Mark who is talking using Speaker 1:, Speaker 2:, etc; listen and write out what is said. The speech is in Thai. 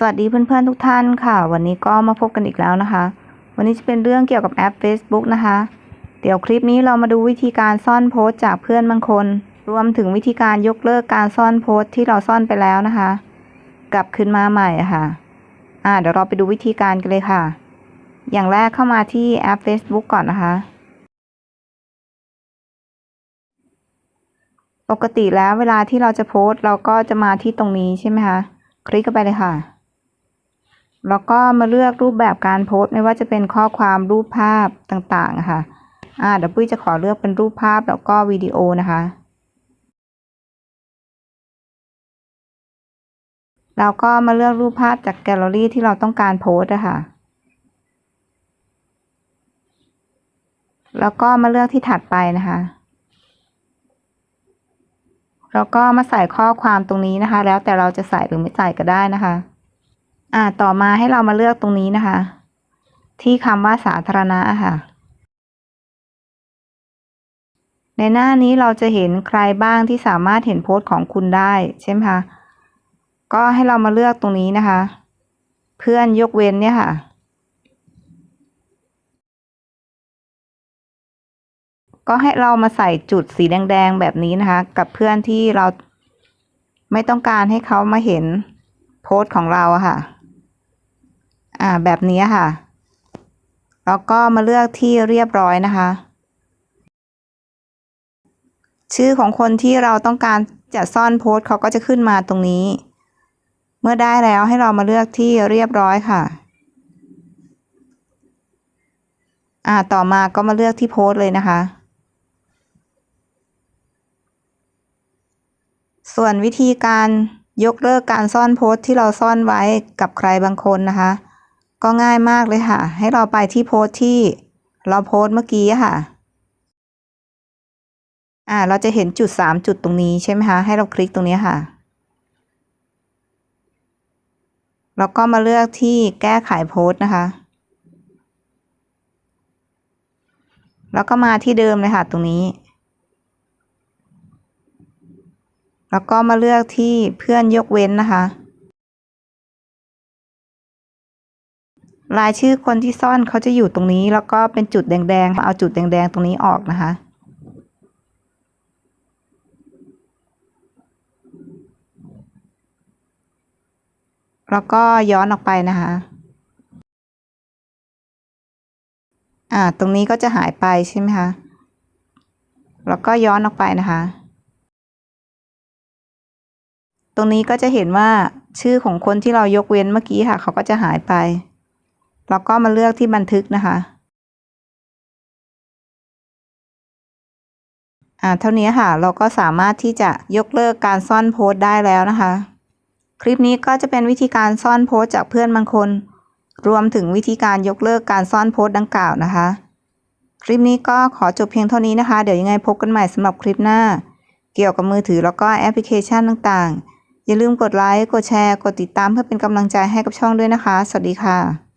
Speaker 1: สวัสดีเพื่อนๆทุกท่านค่ะ วันนี้ก็มาพบกันอีกแล้วนะคะ วันนี้จะเป็นเรื่องเกี่ยวกับแอป Facebook นะคะ เดี๋ยวคลิปนี้เรามาดูวิธีการซ่อนโพสต์จากเพื่อนบางคน รวมถึงวิธีการยกเลิกการซ่อนโพสต์ที่เราซ่อนไปแล้วนะคะ กลับคืนมาใหม่ะค่ะ อ่าเดี๋ยวเราไปดูวิธีการกันเลยค่ะ อย่างแรกเข้ามาที่แอป Facebook ก่อนนะคะ ปกติแล้วเวลาที่เราจะโพสต์เราก็จะมาที่ตรงนี้ใช่ไหมคะคลิกเข้าไปเลยค่ะ แล้วก็มาเลือกรูปแบบการโพสต์ไม่ว่าจะเป็นข้อความรูปภาพต่างๆค่ะอ่าเดี๋ยวปุ้ยจะขอเลือกเป็นรูปภาพแล้วก็วิดีโอนะคะเราก็มาเลือกรูปภาพจากแกลเลอรี่ที่เราต้องการโพสต์อะค่ะแล้วก็มาเลือกที่ถัดไปนะคะ แล้วก็มาใส่ข้อความตรงนี้นะคะ แล้วแต่เราจะใส่หรือไม่ใส่ก็ได้นะคะ อ่าต่อมาให้เรามาเลือกตรงนี้นะคะ ที่คำว่าสาธารณะค่ะ ในหน้านี้เราจะเห็นใครบ้างที่สามารถเห็นโพสต์ของคุณได้ใช่ไหมคะก็ให้เรามาเลือกตรงนี้นะคะ เพื่อนยกเว้นเนี่ยค่ะ ก็ให้เรามาใส่จุดสีแดง ๆ แบบนี้นะคะ กับเพื่อนที่เราไม่ต้องการให้เขามาเห็นโพสต์ของเราอะค่ะ อ่าแบบนี้ค่ะ แล้วก็มาเลือกที่เรียบร้อยนะคะ ชื่อของคนที่เราต้องการจะซ่อนโพสต์เขาก็จะขึ้นมาตรงนี้ เมื่อได้แล้วให้เรามาเลือกที่เรียบร้อยค่ะ อ่าต่อมาก็มาเลือกที่โพสต์เลยนะคะส่วนวิธีการยกเลิกการซ่อนโพสต์ที่เราซ่อนไว้กับใครบางคนนะคะ ก็ง่ายมากเลยค่ะ ให้เราไปที่โพสต์ที่เราโพสต์เมื่อกี้ค่ะ อ่า เราจะเห็นจุดสามจุดตรงนี้ใช่ไหมคะ ให้เราคลิกตรงนี้ค่ะ แล้วก็มาเลือกที่แก้ไขโพสต์นะคะ แล้วก็มาที่เดิมเลยค่ะตรงนี้ แล้วก็มาเลือกที่เพื่อนยกเว้นนะคะ รายชื่อคนที่ซ่อนเขาจะอยู่ตรงนี้ แล้วก็เป็นจุดแดงๆ เอาจุดแดงๆ ตรงนี้ออกนะคะ แล้วก็ย้อนออกไปนะคะ อ่า ตรงนี้ก็จะหายไปใช่ไหมคะ แล้วก็ย้อนออกไปนะคะ ตรงนี้ก็จะเห็นว่าชื่อของคนที่เรายกเว้นเมื่อกี้ค่ะ เขาก็จะหายไป แล้วก็มาเลือกที่บันทึกนะคะ อ่า เท่านี้ค่ะ เราก็สามารถที่จะยกเลิกการซ่อนโพสต์ได้แล้วนะคะ คลิปนี้ก็จะเป็นวิธีการซ่อนโพสต์จากเพื่อนบางคน รวมถึงวิธีการยกเลิกการซ่อนโพสต์ดังกล่าวนะคะ คลิปนี้ก็ขอจบเพียงเท่านี้นะคะ เดี๋ยวยังไงพบกันใหม่สำหรับคลิปหน้า เกี่ยวกับมือถือแล้วก็แอปพลิเคชันต่างๆ อย่าลืมกดไลค์ กดแชร์ กดติดตามเพื่อเป็นกำลังใจให้กับช่องด้วยนะคะ สวัสดีค่ะ